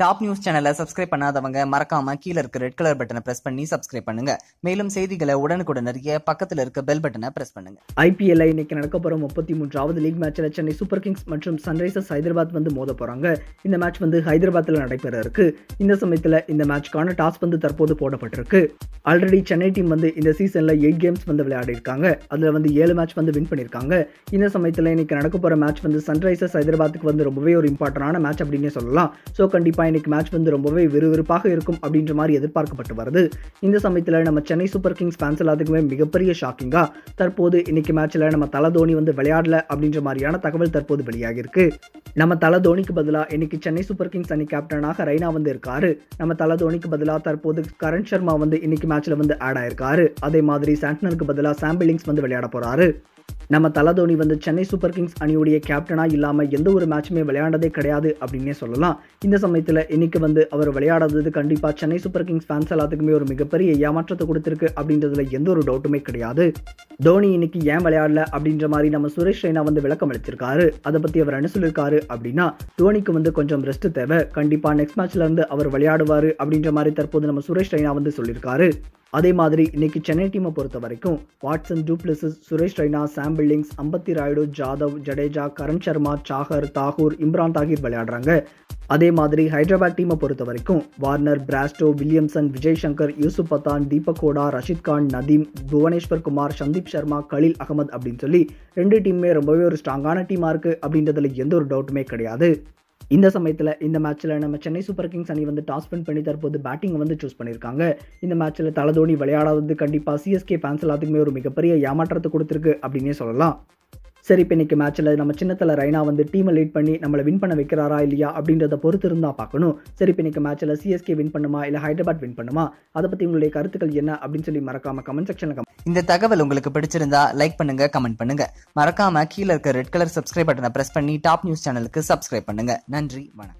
Top news சேனலை subscribe பண்ணாதவங்க மறக்காம கீழ இருக்க ரெட் கலர் பட்டனை பிரஸ் பண்ணி சப்ஸ்கிரைப் பண்ணுங்க. மேலும் செய்திகளை உடனுக்குடன் அறிய பக்கத்துல இருக்க பெல் பட்டனை பிரஸ் பண்ணுங்க. ஐபிஎல்ல இன்னைக்கு நடக்க போற முப்பத்தி மூன்றாவது லீக் மேட்ச்ல சென்னை சூப்பர் கிங்ஸ் மற்றும் சன்ரைசர்ஸ் ஹைதராபாத் வந்து மோத போறாங்க. இந்த மேட்ச் வந்து ஹைதராபாத்ல நடைபெற இருக்கு. இந்த சமயத்துல இந்த மேட்ச்க்கான டாஸ் வந்து தற்போது போடப்பட்டிருக்கு. ஆல்ரெடி சென்னை டீம் வந்து இந்த சீசன்ல எயிட் கேம்ஸ் வந்து விளையாடி இருக்காங்க. அதுல வந்து ஏழு மேட்ச் வந்து வின் பண்ணிருக்காங்க. இந்த சமயத்தில் இன்னைக்கு நடக்க போற மேட்ச் வந்து சன்ரைசர்ஸ் ஹைதராபாத்துக்கு வந்து ரொம்பவே ஒரு இம்பார்ட்டன்டான மேட்ச் அப்படின்னே சொல்லலாம். ஸோ கண்டிப்பா இன்னைக்கு மேட்ச் வந்து ரொம்பவே விறுவிறுப்பாக இருக்கும் அப்படின்ற மாதிரி எதிர்பார்க்கப்பட்டு வருது. இந்த சமயத்துல நம்ம சென்னை சூப்பர் கிங்ஸ் ஃபேன்ஸ் எல்லாத்துக்குமே மிகப்பெரிய ஷாக்கிங்கா தற்போது இன்னைக்கு மேட்ச்ல நம்ம தலை தோனி வந்து விளையாடல அப்படின்ற மாதிரியான தகவல் தற்போது வெளியாகியிருக்கு. நம்ம தலை தோனிக்கு பதிலாக இன்னைக்கு சென்னை சூப்பர் கிங்ஸ் அணி கேப்டனாக ரெய்னா வந்து இருக்காரு. நம்ம தலை தோனிக்கு பதிலாக தற்போது கரண் சர்மா வந்து இன்னைக்கு மேட்ச்ல வந்து ஆட் ஆயிருக்காரு. அதே மாதிரி சாண்ட்னருக்கு பதிலாக சாம்பிளிங்ஸ் வந்து விளையாட போறாரு. நம்ம தலதோனி வந்து சென்னை சூப்பர் கிங்ஸ் அணியுடைய கேப்டனாக இல்லாமல் எந்த ஒரு மேட்சுமே விளையாண்டதே கிடையாது அப்படின்னே சொல்லலாம். இந்த சமயத்தில் இன்னைக்கு வந்து அவர் விளையாடாதது கண்டிப்பாக சென்னை சூப்பர் கிங்ஸ் ஃபேன்ஸ் எல்லாத்துக்குமே ஒரு மிகப்பெரிய ஏமாற்றத்தை கொடுத்துருக்கு அப்படின்றதுல எந்த ஒரு டவுட்டுமே கிடையாது. தோனி இன்னைக்கு ஏன் விளையாடல அப்படின்ற மாதிரி நம்ம சுரேஷ் ரெய்னா வந்து விளக்கம் அளிச்சிருக்காரு. அதை பற்றி அவர் என்ன சொல்லியிருக்காரு அப்படின்னா தோனிக்கு வந்து கொஞ்சம் ரெஸ்ட் தேவை. கண்டிப்பாக நெக்ஸ்ட் மேட்ச்ல இருந்து அவர் விளையாடுவார் அப்படின்ற மாதிரி தற்போது நம்ம சுரேஷ் ரெய்னா வந்து சொல்லியிருக்காரு அதே மாதிரி இன்னைக்கு சென்னை டீமை பொறுத்த வரைக்கும் Watson du Plessis Suresh Raina Sam Billings Ambati Rayudu Jadhav Jadeja Karan Sharma Sagar Tagore Imran Tahir விளையாடுறாங்க. அதே மாதிரி ஹைதராபாத் டீமை பொறுத்த வரைக்கும் Warner Bairstow Williamson Vijay Shankar Yusuf Pathan Deepak Hooda Rashid Khan Nadeem Bhubaneswar Kumar Sandeep Sharma Khaleel Ahmed அப்படின்னு சொல்லி ரெண்டு டீமுமே ரொம்பவே ஒரு ஸ்ட்ராங்கான டீமாக இருக்குது அப்படின்றதுல எந்த ஒரு டவுட்டுமே கிடையாது. இந்த சமயத்தில் இந்த மேட்ச்சில் நம்ம சென்னை சூப்பர் கிங்ஸ் அணி வந்து டாஸ் வின் பண்ணி தற்போது பேட்டிங் வந்து சூஸ் பண்ணியிருக்காங்க. இந்த மேட்ச்சில் தலதோனி விளையாடாதது கண்டிப்பாக சிஎஸ்கே ஃபேன்ஸ் எல்லாத்துக்குமே ஒரு மிகப்பெரிய ஏமாற்றத்தை கொடுத்துருக்கு அப்படின்னே சொல்லலாம். சரி இப்போ இன்றைக்கி மேட்ச்சில் நம்ம சின்னத்தில் ரைனா வந்து டீமை லீட் பண்ணி நம்மளை வின் பண்ண வைக்கிறாரா இல்லையா அப்படின்றத பொறுத்து இருந்தால் பார்க்கணும். சரி இப்போ இன்னைக்கு மேட்ச்சில் சிஎஸ்கே வின் பண்ணுமா? இல்லை ஹைதராபாத் வின் பண்ணுமா? அதை பற்றி உங்களுடைய கருத்துக்கள் என்ன அப்படின்னு சொல்லி மறக்காமல் கமெண்ட் செக்ஷனில் இந்த தகவல் உங்களுக்கு பிடிச்சிருந்தா லைக் பண்ணுங்க கமெண்ட் பண்ணுங்க. மறக்காம கீழே இருக்க ரெட் கலர் சப்ஸ்கிரைப் பட்டனை பிரஸ் பண்ணி டாப் நியூஸ் சேனலுக்கு சப்ஸ்கிரைப் பண்ணுங்க. நன்றி வணக்கம்.